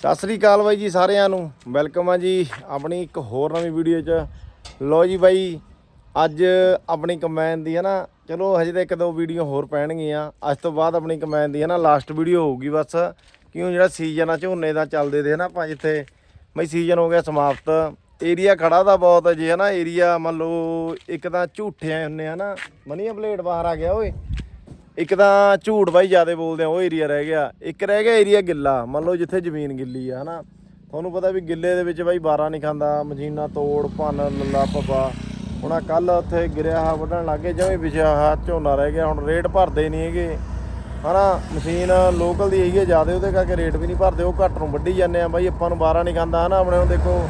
ਸਤਿ ਸ੍ਰੀ ਅਕਾਲ ਬਾਈ ਜੀ ਸਾਰਿਆਂ ਨੂੰ। ਵੈਲਕਮ ਆ ਜੀ ਆਪਣੀ ਇੱਕ ਹੋਰ ਨਵੀਂ ਵੀਡੀਓ 'ਚ। ਲੋ ਜੀ ਬਾਈ, ਅੱਜ ਆਪਣੀ ਕਮੈਨ ਦੀ ਹੈ ਨਾ, ਚਲੋ ਹਜੇ ਤਾਂ ਇੱਕ ਦੋ ਵੀਡੀਓ ਹੋਰ ਪੈਣਗੀਆਂ। ਅੱਜ ਤੋਂ ਬਾਅਦ ਆਪਣੀ ਕਮੈਨ ਦੀ ਹੈ ਨਾ ਲਾਸਟ ਵੀਡੀਓ ਹੋਊਗੀ ਬਸ। ਕਿਉਂ ਜਿਹੜਾ ਸੀਜ਼ਨ ਆ, ਝੋਨੇ ਦਾ ਚੱਲਦੇ ਦੇ ਨਾ ਆਪਾਂ ਜਿੱਥੇ। ਬਈ ਸੀਜ਼ਨ ਹੋ ਗਿਆ ਸਮਾਪਤ। ਏਰੀਆ ਖੜਾ ਦਾ ਬਹੁਤ ਹੈ ਜੀ ਹੈ ਨਾ ਏਰੀਆ ਮੰਨ ਲਓ ਇੱਕ ਤਾਂ ਝੂਠੇ ਹੁੰਨੇ ਆ ਨਾ। ਮਨੀਆ ਬਲੇਡ ਬਾਹਰ ਆ ਗਿਆ, ਓਏ। ਇੱਕ ਤਾਂ ਝੂਠ ਬਾਈ ਜਿਆਦੇ ਬੋਲਦੇ ਆ, ਉਹ ਏਰੀਆ ਰਹਿ ਗਿਆ। ਇੱਕ ਰਹਿ ਗਿਆ ਏਰੀਆ ਗਿੱਲਾ। ਮੰਨ ਲਓ ਜਿੱਥੇ ਜ਼ਮੀਨ ਗਿੱਲੀ ਆ, ਹਨਾ? ਤੁਹਾਨੂੰ ਪਤਾ ਵੀ ਗਿੱਲੇ ਦੇ ਵਿੱਚ ਬਾਈ ਬਾਰਾ ਨਹੀਂ ਖਾਂਦਾ, ਮਸ਼ੀਨਾਂ ਤੋੜ, ਭੰਨ, ਲੱਲਾ ਪਪਾ ਹੁਣ ਕੱਲ ਉੱਥੇ ਗਿਰਿਆ ਹਾ ਵੱਢਣ ਲੱਗੇ ਜਿਵੇਂ ਵਿਛਿਆ ਹਾ ਝੋਨਾ ਰਹਿ ਗਿਆ, ਹੁਣ ਰੇਟ ਭਰਦੇ ਨਹੀਂ ਹੈਗੇ। ਹਨਾ, ਮਸ਼ੀਨ ਲੋਕਲ ਦੀ ਹੈਗੀ ਆ, ਜਿਆਦੇ ਉਹਦੇ ਕਰਕੇ ਰੇਟ ਵੀ ਨਹੀਂ ਭਰਦੇ, ਉਹ ਘੱਟ ਨੂੰ ਵੱਢੀ ਜਾਂਦੇ ਆ। ਬਾਈ ਆਪਾਂ ਨੂੰ ਬਾਰਾ ਨਹੀਂ ਖਾਂਦਾ, ਹਨਾ? ਆਪਣੇ ਨੂੰ ਦੇਖੋ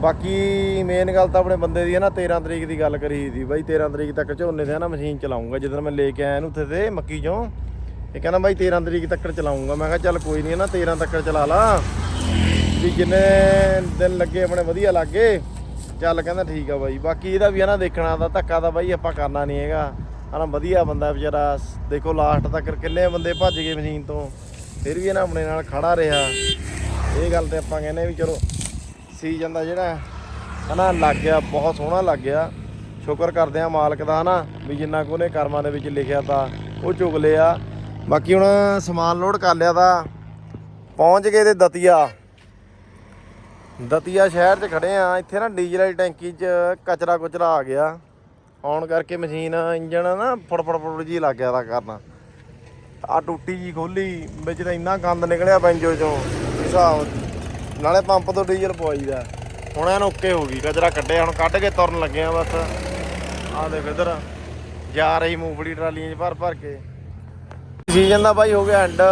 ਬਾਕੀ ਮੇਨ ਗੱਲ ਤਾਂ ਆਪਣੇ ਬੰਦੇ ਦੀ ਹੈ ਨਾ 13 ਤਰੀਕ ਦੀ ਗੱਲ ਕਰੀ ਸੀ ਬਾਈ 13 ਤਰੀਕ ਤੱਕ ਝੋਨੇ ਤੇ ਨਾ ਮਸ਼ੀਨ ਚਲਾਉਂਗਾ। ਜਦੋਂ ਮੈਂ ਲੈ ਕੇ ਆਇਆ ਇਹਨੂੰ ਉੱਥੇ ਤੇ ਮੱਕੀ ਚੋਂ, ਇਹ ਕਹਿੰਦਾ ਬਾਈ 13 ਤਰੀਕ ਤੱਕ ਚਲਾਉਂਗਾ। ਮੈਂ ਕਿਹਾ ਚੱਲ ਕੋਈ ਨਹੀਂ ਨਾ 13 ਤੱਕ ਚਲਾ ਲਾ। ਵੀ ਜਿੰਨੇ ਦਿਨ ਲੱਗੇ ਆਪਣੇ ਵਧੀਆ ਲੱਗੇ, ਚੱਲ ਕਹਿੰਦਾ ਠੀਕ ਆ ਬਾਈ। ਬਾਕੀ ਇਹਦਾ ਵੀ ਹੈ ਨਾ, ਦੇਖਣਾ ਦਾ ਧੱਕਾ ਦਾ ਬਾਈ ਆਪਾਂ ਕਰਨਾ ਨਹੀਂ ਹੈਗਾ। ਹਨਾ, ਵਧੀਆ ਬੰਦਾ ਵਿਚਾਰਾ। ਦੇਖੋ ਲਾਸਟ ਤੱਕ ਕਿੰਨੇ ਬੰਦੇ ਭੱਜ ਗਏ ਮਸ਼ੀਨ ਤੋਂ। ਫਿਰ ਵੀ ਇਹ ਨਾ ਆਪਣੇ ਨਾਲ ਖੜਾ ਰਿਹਾ। ਇਹ ਗੱਲ ਤੇ ਆਪਾਂ ਕਹਿੰਦੇ ਵੀ ਚਲੋ ਸੀਜ਼ਨ ਦਾ ਜਿਹੜਾ ਹਨਾ, ਲੱਗ ਗਿਆ, ਬਹੁਤ ਸੋਹਣਾ ਲੱਗ ਗਿਆ। ਸ਼ੁਕਰ ਕਰਦੇ ਆ ਮਾਲਕ ਦਾ, ਹਨਾ, ਵੀ ਜਿੰਨਾ ਕੁ ਉਹਨੇ ਕਰਮਾਂ ਦੇ ਵਿੱਚ ਲਿਖਿਆ ਤਾਂ ਉਹ ਚੁਗ ਲਿਆ। ਬਾਕੀ ਹੁਣ ਸਮਾਨ ਲੋਡ ਕਰ ਲਿਆ ਤਾਂ ਪਹੁੰਚ ਗਏ ਤੇ ਦਤੀਆ। ਦਤੀਆ ਸ਼ਹਿਰ 'ਚ ਖੜੇ ਆ ਇੱਥੇ ਨਾ ਡੀਜ਼ਲ ਵਾਲੀ ਟੈਂਕੀ 'ਚ ਕਚਰਾ ਕੁਚਰਾ ਆ ਗਿਆ। ਆਉਣ ਕਰਕੇ ਮਸ਼ੀਨ, ਇੰਜਣ ਨਾ ਫੜ ਫੜ ਫੜ ਜੀ ਲੱਗ ਗਿਆ ਦਾ ਕਰਨਾ। ਆ ਟੁੱਟੀ ਜੀ ਖੋਲੀ, ਵਿੱਚ ਤਾਂ ਇੰਨਾ ਗੰਦ ਨਿਕਲਿਆ ਬੈਂਜੋ ਚੋਂ, ਹਿਸਾਬ ਨਾਲੇ ਪੰਪ ਤੋਂ ਡੀਜ਼ਲ ਪਵਾਈਦਾ। ਹੁਣ ਇਹਨੂੰ ਓਕੇ ਹੋ ਗਈ ਕਚਰਾ ਕੱਢਿਆ ਹੁਣ ਕੱਢ ਕੇ ਤੁਰਨ ਲੱਗੇ ਆ ਬਸ। ਆ ਦੇਖ ਇਧਰ, ਜਾ ਰਹੀ ਮੂੰਗਫਲੀ ਟਰਾਲੀਆਂ 'ਚ ਭਰ ਭਰ ਕੇ। ਸੀਜ਼ਨ ਦਾ ਬਾਈ ਹੋ ਗਿਆ ਐਂਡ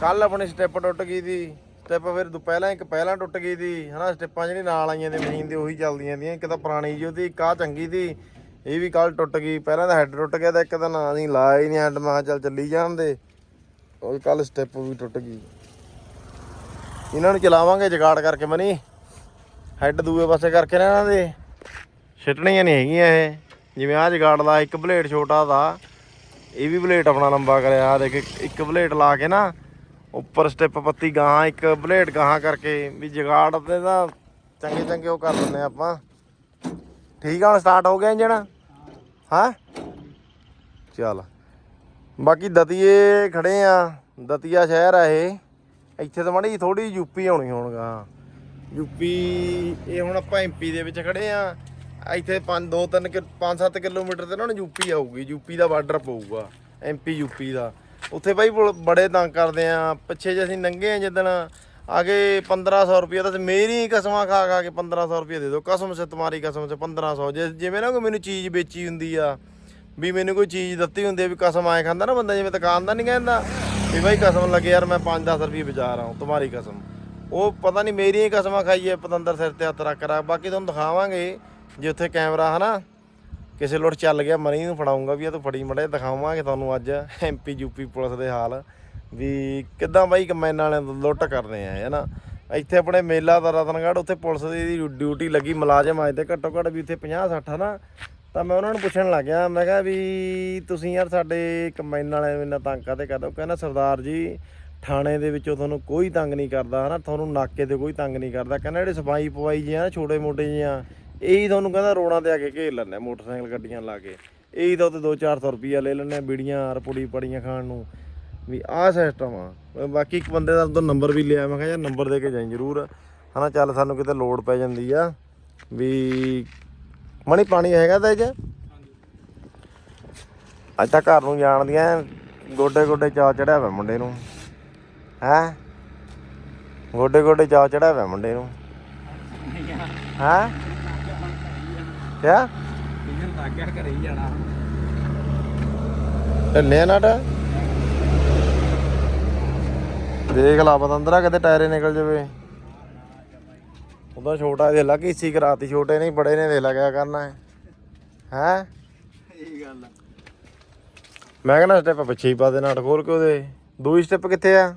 ਕੱਲ ਆਪਣੀ ਸਟੈਪ ਟੁੱਟ ਗਈ ਦੀ। ਸਟੈਪ ਫਿਰ ਦੁ ਪਹਿਲਾਂ ਇੱਕ ਪਹਿਲਾਂ ਟੁੱਟ ਗਈ ਦੀ, ਹਨਾ? ਸਟੈਪਾਂ ਜਿਹੜੀ ਨਾਲ ਆਈਆਂ ਦੀ ਮਸ਼ੀਨ ਦੀ, ਉਹੀ ਚੱਲਦੀਆਂ ਦੀਆਂ। ਇੱਕ ਤਾਂ ਪੁਰਾਣੀ ਜਿਹੀ ਉਹਦੀ, ਇੱਕ ਚੰਗੀ ਦੀ। ਇਹ ਵੀ ਕੱਲ ਟੁੱਟ ਗਈ। ਪਹਿਲਾਂ ਤਾਂ ਹੈੱਡ ਟੁੱਟ ਗਿਆ ਤਾਂ ਇੱਕ ਤਾਂ ਨਾ ਨਹੀਂ ਲਾਇਆ ਹੀ ਨਹੀਂ ਹੈਡ ਮੈਂ ਕਿਹਾ ਚੱਲ ਚੱਲੀ ਜਾਣ ਦੇ। ਉਹ ਕੱਲ ਸਟੈਪ ਵੀ ਟੁੱਟ ਗਈ। ਇਹਨਾਂ ਨੂੰ ਚਲਾਵਾਂਗੇ ਜਗਾੜ ਕਰਕੇ ਮਨੀ। ਹੈੱਡ ਦੂਏ ਪਾਸੇ ਕਰਕੇ ਨਾ ਇਹਨਾਂ ਦੇ। ਸਿੱਟਣੀਆਂ ਨਹੀਂ ਹੈਗੀਆਂ ਇਹ। ਜਿਵੇਂ ਆਹ ਜਗਾੜ ਦਾ ਇੱਕ ਬਲੇਡ ਛੋਟਾ ਦਾ, ਇਹ ਵੀ ਬਲੇਡ ਆਪਣਾ ਲੰਬਾ ਕਰਿਆ। ਆਹ ਦੇਖ, ਇੱਕ- ਇੱਕ ਬਲੇਡ ਲਾ ਕੇ ਨਾ, ਉੱਪਰ ਸਟੈਪ ਪੱਤੀ ਗਾਹਾਂ, ਇੱਕ ਬਲੇਡ ਗਾਹਾਂ ਕਰਕੇ ਵੀ ਜਗਾੜ ਤੇ ਨਾ ਚੰਗੇ ਚੰਗੇ ਉਹ ਕਰ ਦਿੰਦੇ ਆਪਾਂ। ਠੀਕ ਆ, ਹੁਣ ਸਟਾਰਟ ਹੋ ਗਿਆ ਇੰਜਣ? ਹਾਂ? ਚੱਲ। ਬਾਕੀ ਦਤੀਏ ਖੜੇ ਆ। ਦਤੀਆ ਸ਼ਹਿਰ ਆ ਇਹ। ਇੱਥੇ ਤਾਂ ਮਾੜੀ ਥੋੜੀ ਯੂਪੀ ਆਉਣੀ ਹੋਣਗਾ ਯੂਪੀ ਇਹ ਹੁਣ ਆਪਾਂ ਐਮਪੀ ਦੇ ਵਿੱਚ ਖੜੇ ਆ। ਇੱਥੇ 5 2 3 5 7 ਕਿਲੋਮੀਟਰ ਤੇ ਨਾ ਯੂਪੀ ਆਊਗੀ। ਯੂਪੀ ਦਾ ਬਾਰਡਰ ਪਊਗਾ ਐਮਪੀ ਯੂਪੀ ਦਾ। ਉੱਥੇ ਬਾਈ ਬੜ- ਬੜੇ ਤੰਗ ਕਰਦੇ ਆ। ਪਿੱਛੇ ਜੇ ਅਸੀਂ ਨੰਗੇ ਆ ਜਿੱਦਣ। ਆਗੇ 1500 ਰੁਪਏ ਤਾਂ ਮੇਰੀ ਕਸਮਾਂ ਖਾ ਖਾ ਕੇ 1500 ਰੁਪਏ ਦੇ ਦਿਓ। ਕਸਮ ਸੇ ਤੁਹਾਡੀ ਕਸਮ ਸੇ। 1500 ਜੇ, ਜਿਵੇਂ ਨਾ ਕੋਈ ਮੈਨੂੰ ਚੀਜ਼ ਵੇਚੀ ਹੁੰਦੀ ਆ, ਵੀ ਮੈਨੂੰ ਕੋਈ ਚੀਜ਼ ਦਿੱਤੀ ਹੁੰਦੀ ਆ, ਵੀ ਕਸਮ ਆਏ ਖਾਂਦਾ ਨਾ ਬੰਦਾ, ਜਿਵੇਂ ਦੁਕਾਨ ਦਾ ਨਹੀਂ ਕਹਿੰਦਾ। ਵੀ ਬਾਈ ਕਸਮ ਲੱਗੇ ਯਾਰ ਮੈਂ 5-10 ਰੁਪਏ ਬਚਾ ਰਹਾ ਹਾਂ ਤੁਹਾਡੀ ਕਸਮ। ਉਹ ਪਤਾ ਨਹੀਂ ਮੇਰੀਆਂ ਹੀ ਕਸਮਾਂ ਖਾਈਏ, ਪਤੰਦਰ ਸਿਰ ਤੇ ਹੱਥ ਰੱਖ ਰਾ ਬਾਕੀ ਤੁਹਾਨੂੰ ਦਿਖਾਵਾਂਗੇ, ਜੇ ਉੱਥੇ ਕੈਮਰਾ ਹਨਾ, ਕਿਸੇ ਲੋਟ ਚੱਲ ਗਿਆ ਮਨੀ ਨੂੰ ਫੜਾਉਂਗਾ ਵੀ ਇਹ ਤੂੰ ਫੜੀ ਮੜੇ ਦਿਖਾਵਾਂਗੇ ਤੁਹਾਨੂੰ ਅੱਜ ਐਮਪੀ ਯੂਪੀ ਪੁਲਿਸ ਦੇ ਹਾਲ ਵੀ ਕਿੱਦਾਂ ਬਾਈ ਕਮੈਨਾਂ ਵਾਲੇ ਲੁੱਟ ਕਰਦੇ ਆ ਹਨਾ। ਇੱਥੇ ਆਪਣੇ ਮੇਲਾ ਦਾ ਰਤਨਗੜ੍ਹ, ਉੱਥੇ ਪੁਲਿਸ ਦੀ ਡਿਊਟੀ ਲੱਗੀ ਮੁਲਾਜ਼ਮ ਅੱਜ ਤੇ, ਘੱਟੋ ਘੱਟ ਵੀ ਇੱਥੇ 50 60 ਹਨਾ। ਤਾਂ ਮੈਂ ਉਹਨਾਂ ਨੂੰ ਪੁੱਛਣ ਲੱਗਿਆ ਮੈਂ ਕਿਹਾ ਵੀ ਤੁਸੀਂ ਯਾਰ ਸਾਡੇ ਕਮੈਨ ਵਾਲੇ ਇਹਨਾਂ ਤੰਗ ਕਾਤੇ ਕਰਦੇ ਹੋ? ਕਹਿੰਦਾ, ਸਰਦਾਰ ਜੀ, ਥਾਣੇ ਦੇ ਵਿੱਚੋਂ ਤੁਹਾਨੂੰ ਕੋਈ ਤੰਗ ਨਹੀਂ ਕਰਦਾ, ਹਨਾ? ਤੁਹਾਨੂੰ ਨਾਕੇ ਤੇ ਕੋਈ ਤੰਗ ਨਹੀਂ ਕਰਦਾ। ਕਹਿੰਦਾ, ਜਿਹੜੇ ਸਫ਼ਾਈ ਪਵਾਈ ਜੀ ਆ ਛੋਟੇ ਮੋਟੇ ਜੀ ਆ ਇਹੀ ਤੁਹਾਨੂੰ ਕਹਿੰਦਾ ਰੋਡਾਂ ਤੇ ਆ ਕੇ ਘੇਰ ਲੈਂਦੇ ਆ, ਮੋਟਰਸਾਈਕਲ ਗੱਡੀਆਂ ਲਾ ਕੇ। ਇਹੀ ਤਾਂ ਉੱਤੇ 2-400 ਰੁਪਈਆ ਲੈ ਲੈਂਦੇ ਆ ਬੀੜੀਆਂ, ਰਪੁੜੀ ਪੜੀਆਂ ਖਾਣ ਨੂੰ। ਵੀ ਆਹ ਸਿਸਟਮ ਆ। ਬਾਕੀ ਇੱਕ ਬੰਦੇ ਦਾ ਉਦੋਂ ਨੰਬਰ ਵੀ ਲਿਆ, ਮੈਂ ਕਿਹਾ ਯਾਰ ਨੰਬਰ ਦੇ ਕੇ ਜਾਈ ਜ਼ਰੂਰ। ਹਨਾ, ਚੱਲ ਸਾਨੂੰ ਕਿਤੇ ਲੋੜ ਪੈ ਜਾਂਦੀ ਆ ਵੀ ਮਣੀ ਪਾਣੀ ਹੈਗਾ ਤਾਂ ਇਹ 'ਚ? ਅੱਜ ਤਾਂ ਘਰ ਨੂੰ ਜਾਣ ਦੀਆਂ ਗੋਡੇ ਗੋਡੇ ਚਾ ਚੜਿਆ ਹੋਇਆ ਮੁੰਡੇ ਨੂੰ। ਹੈ? ਗੋਡੇ ਗੋਡੇ ਚਾ ਚੜਿਆ ਹੋਇਆ ਮੁੰਡੇ ਨੂੰ। ਹੈ? ਕਿਆ? ਲੱਗ ਗਿਆ ਘਰੇ ਹੀ ਜਾਣਾ। ਢੱਲਿਆ ਨਾਟ? ਦੇਖ ਲਾ ਪਤੰਦਰਾ ਕਿਤੇ ਟਾਇਰੇ ਨਿਕਲ ਜਾਵੇ। ਉਹਦਾ ਛੋਟਾ ਦੇ ਲਾ ਕੀਸੀ ਕਰਾਤੀ ਛੋਟੇ ਨਹੀਂ ਬੜੇ ਨੇ ਦੇ ਲਾ ਕਿਆ ਕਰਨਾ ਹੈ। ਹੈ? ਇਹ ਗੱਲ ਮੈਂ ਕਹਿੰਦਾ ਸਟੈਪ ਪਿੱਛੇ ਹੀ ਪਾ ਦੇ ਨਾਟ ਖੋਲ ਕੇ ਉਹਦੇ ਦੂਜੀ ਸਟੈਪ ਕਿੱਥੇ ਆ?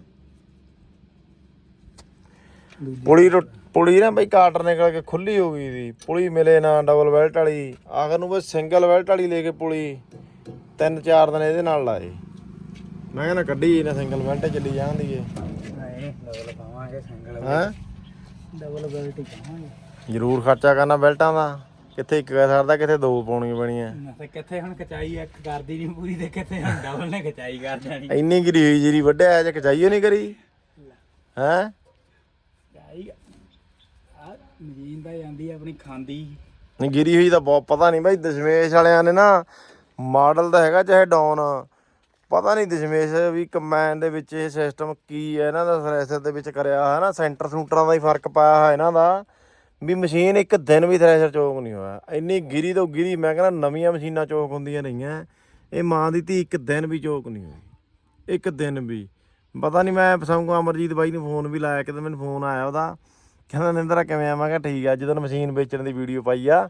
ਪੁਲੀ ਪੁਲੀ ਨਾ ਬਈ ਕਾਟਰ ਨਿਕਲ ਕੇ ਖੁੱਲੀ ਹੋ ਗਈ ਸੀ। ਪੁਲੀ ਮਿਲੇ ਨਾ ਡਬਲ ਬੈਲਟ ਵਾਲੀ। ਆਖਰ ਨੂੰ ਬਸ ਸਿੰਗਲ ਬੈਲਟ ਵਾਲੀ ਲੈ ਕੇ ਪੁਲੀ ਤਿੰਨ ਚਾਰ ਦਿਨ ਇਹਦੇ ਨਾਲ ਲਾਏ। ਮੈਂ ਕਹਿੰਦਾ ਕੱਢੀ ਨਾ ਸਿੰਗਲ ਬੈਲਟ ਚੱਲੀ ਜਾਂਦੀ ਏ। ਨਹੀਂ ਡਬਲ ਪਾਵਾਂਗੇ ਸਿੰਗਲ ਹੈ? ਡਬਲ ਬੈਲਟ ਹੀ ਕਰਾਂਗੇ। ਜ਼ਰੂਰ ਖਰਚਾ ਕਰਨਾ ਬੈਲਟਾਂ ਦਾ। ਕਿੱਥੇ ਇੱਕ ਕਹਿ ਸਕਦਾ ਕਿੱਥੇ ਦੋ ਪਾਉਣੀਆਂ ਪੈਣੀਆਂ। ਨਾ ਤੇ ਕਿੱਥੇ ਹੁਣ ਕਚਾਈ ਇੱਕ ਕਰਦੀ ਨਹੀਂ ਪੂਰੀ ਤੇ ਕਿੱਥੇ ਹੁਣ ਡਬਲ ਨੇ ਕਚਾਈ ਕਰ ਜਾਣੀ ਇੰਨੀ ਗਿਰੀ ਹੋਈ ਜੀਰੀ ਵੱਢਿਆ ਜੇ ਕਚਾਈਓ ਨਹੀਂ ਕਰੀ। ਹੈ? ਕਚਾਈ ਆ। ਮਜੀਨ ਦਾ ਜਾਂਦੀ ਆ ਆਪਣੀ ਖਾਂਦੀ। ਨਹੀਂ ਗਿਰੀ ਹੋਈ ਤਾਂ ਬਹੁਤ ਪਤਾ ਨਹੀਂ ਬਾਈ ਦਸ਼ਮੇਸ਼ ਵਾਲਿਆਂ ਨੇ ਨਾ ਮਾਡਲ ਤਾਂ ਹੈਗਾ ਚਾਹੇ ਡਾਊਨ। ਪਤਾ ਨਹੀਂ ਦਸ਼ਮੇਸ਼, ਵੀ ਕੰਬਾਈਨ ਦੇ ਵਿੱਚ ਇਹ ਸਿਸਟਮ ਕੀ ਹੈ, ਇਹਨਾਂ ਦਾ ਥ੍ਰੈਸ਼ਰ ਦੇ ਵਿੱਚ ਕਰਿਆ ਹੈ ਨਾ ਸੈਂਟਰ ਸੂਟਰਾਂ ਦਾ ਹੀ ਫ਼ਰਕ ਪਾਇਆ ਹੋਇਆ ਇਹਨਾਂ ਦਾ, ਵੀ ਮਸ਼ੀਨ ਇੱਕ ਦਿਨ ਵੀ ਥ੍ਰੈਸ਼ਰ ਚੋਕ ਨਹੀਂ ਹੋਇਆ। ਇੰਨੀ ਗਿਰੀ ਤੋਂ ਗਿਰੀ, ਮੈਂ ਕਹਿੰਦਾ ਨਵੀਆਂ ਮਸ਼ੀਨਾਂ ਚੋਕ ਹੁੰਦੀਆਂ ਰਹੀਆਂ, ਇਹ ਮਾਂ ਦੀ ਧੀ ਇੱਕ ਦਿਨ ਵੀ ਚੋਕ ਨਹੀਂ ਹੋਈ। ਇੱਕ ਦਿਨ ਵੀ। ਪਤਾ ਨਹੀਂ ਮੈਂ ਪਸੰਦ ਅਮਰਜੀਤ ਬਾਈ ਨੂੰ ਫੋਨ ਵੀ ਲਾਇਆ, ਕਿਤੇ ਮੈਨੂੰ ਫੋਨ ਆਇਆ ਉਹਦਾ, ਕਹਿੰਦਾ, ਨਿੰਦਰਾ, ਕਿਵੇਂ ਆ ਮੈਂ ਕਿਹਾ ਠੀਕ ਆ ਜਦੋਂ ਮਸ਼ੀਨ ਵੇਚਣ ਦੀ ਵੀਡੀਓ ਪਾਈ ਆ।